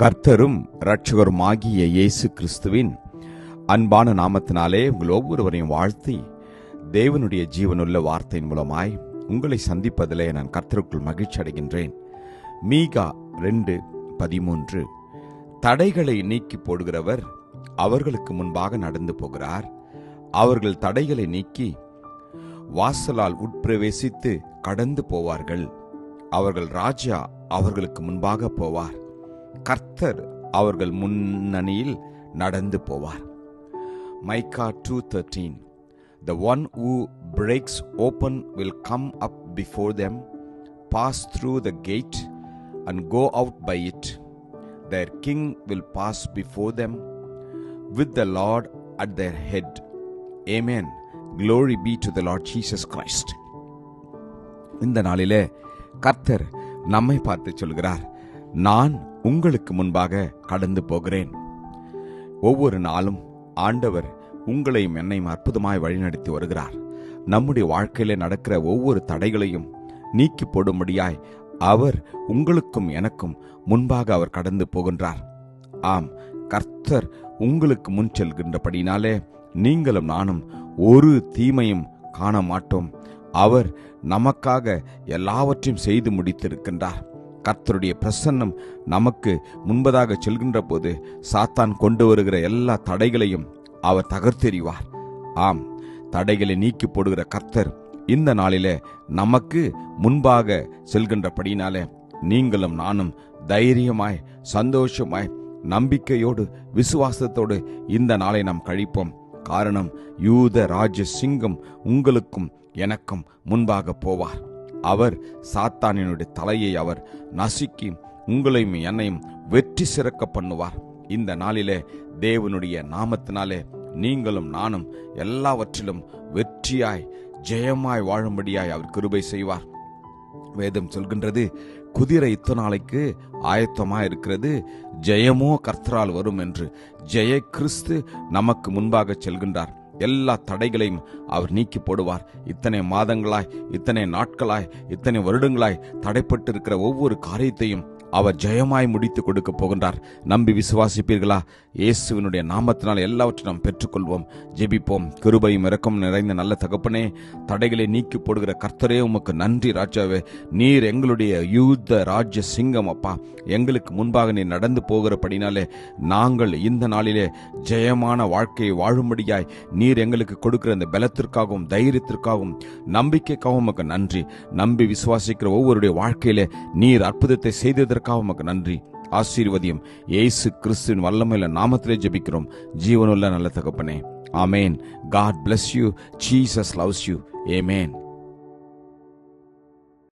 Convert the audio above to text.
கர்த்தரும் இரட்சகருமாகிய இயேசு கிறிஸ்துவின் அன்பான நாமத்தினாலே உங்கள் ஒவ்வொருவரையும் வாழ்த்தி தேவனுடைய ஜீவனுள்ள வார்த்தையின் மூலமாய் உங்களை சந்திப்பதிலே நான் கர்த்தருக்குள் மகிழ்ச்சி அடைகின்றேன். மீகா ரெண்டு பதிமூன்று. தடைகளை நீக்கி போடுகிறவர் அவர்களுக்கு முன்பாக நடந்து போகிறார். அவர்கள் தடைகளை நீக்கி வாசலால் உட்பிரவேசித்து கடந்து போவார்கள். அவர்கள் ராஜா அவர்களுக்கு முன்பாக போவார். கர்த்தர் அவர்கள் முன்னணியில் நடந்து போவார். Micah two thirteen the one who breaks open will come up before them pass through the gate and go out by it their king will pass before them with the lord at their head amen glory be to the lord Jesus Christ இந்த நாளிலே கர்த்தர் நம்மை பார்த்து சொல்கிறார். நான் உங்களுக்கு முன்பாக கடந்து போகிறேன். ஒவ்வொரு நாளும் ஆண்டவர் உங்களையும் என்னையும் அற்புதமாய் வழிநடத்தி வருகிறார். நம்முடைய வாழ்க்கையிலே நடக்கிற ஒவ்வொரு தடைகளையும் நீக்கி போடும்படியாய் அவர் உங்களுக்கும் எனக்கும் முன்பாக அவர் கடந்து போகின்றார். ஆம் கர்த்தர் உங்களுக்கு முன் செல்கின்றபடினாலே நீங்களும் நானும் ஒரு தீமையும் காண மாட்டோம் அவர் நமக்காக எல்லாவற்றையும் செய்து முடித்திருக்கின்றார். கர்த்தருடைய பிரசன்னம் நமக்கு முன்பதாக செல்கின்ற போது சாத்தான் கொண்டு வருகிற எல்லா தடைகளையும் அவர் தகர்த்தெறிவார். ஆம் தடைகளை நீக்கி போடுகிற கர்த்தர் இந்த நாளில நமக்கு முன்பாக செல்கின்றபடியினாலே நீங்களும் நானும் தைரியமாய் சந்தோஷமாய் நம்பிக்கையோடு விசுவாசத்தோடு இந்த நாளை நாம் கழிப்போம். காரணம் யூத ராஜ சிங்கம் உங்களுக்கும் எனக்கும் முன்பாக போவார். அவர் சாத்தானினுடைய தலையை அவர் நசுக்கி உங்களையும் என்னையும் வெற்றி சிறக்க பண்ணுவார். இந்த நாளிலே தேவனுடைய நாமத்தினாலே நீங்களும் நானும் எல்லாவற்றிலும் வெற்றியாய் ஜெயமாய் வாழும்படியாய் அவர் கிருபை செய்வார். வேதம் சொல்கின்றது குதிரை இத்த நாளைக்கு ஆயத்தமா இருக்கிறது ஜெயமோ கர்த்தரால் வரும் என்று. ஜெய கிறிஸ்து நமக்கு முன்பாக செல்கின்றார். எல்லா தடைகளையும் அவர் நீக்கி போடுவார். இத்தனை மாதங்களாய் இத்தனை நாட்களாய் இத்தனை வருடங்களாய் தடைப்பட்டு இருக்கிற ஒவ்வொரு காரியத்தையும் அவர் ஜெயமாய் முடித்து கொடுக்க போகின்றார். நம்பி விசுவாசிப்பீர்களா? இயேசுவினுடைய நாமத்தினால் எல்லாவற்றையும் நாம் பெற்றுக்கொள்வோம். ஜெபிப்போம். கிருபையும் இறக்கம் நிறைந்த நல்ல தகப்பனே தடைகளை நீக்கி போடுகிற கர்த்தரே உமக்கு நன்றி ராஜாவே. நீர் எங்களுடைய யூத ராஜ்ய சிங்கம் அப்பா. எங்களுக்கு முன்பாக நீ நடந்து போகிறபடினாலே நாங்கள் இந்த நாளிலே ஜெயமான வாழ்க்கையை வாழும்படியாய் நீர் எங்களுக்கு கொடுக்கிற அந்த பலத்திற்காகவும் தைரியத்திற்காகவும் நம்பிக்கைக்காகவும் உமக்கு நன்றி. நம்பி விசுவாசிக்கிற ஒவ்வொருடைய வாழ்க்கையிலே நீர் அற்புதத்தை செய்ததற்காக உமக்கு நன்றி. ஆசீர்வதியும். இயேசு கிறிஸ்துவின் வல்லமையில நாமத்திலே ஜபிக்கிறோம். ஜீவனுள்ள நல்ல தகப்பனே. ஆமேன். God bless you Jesus loves you amen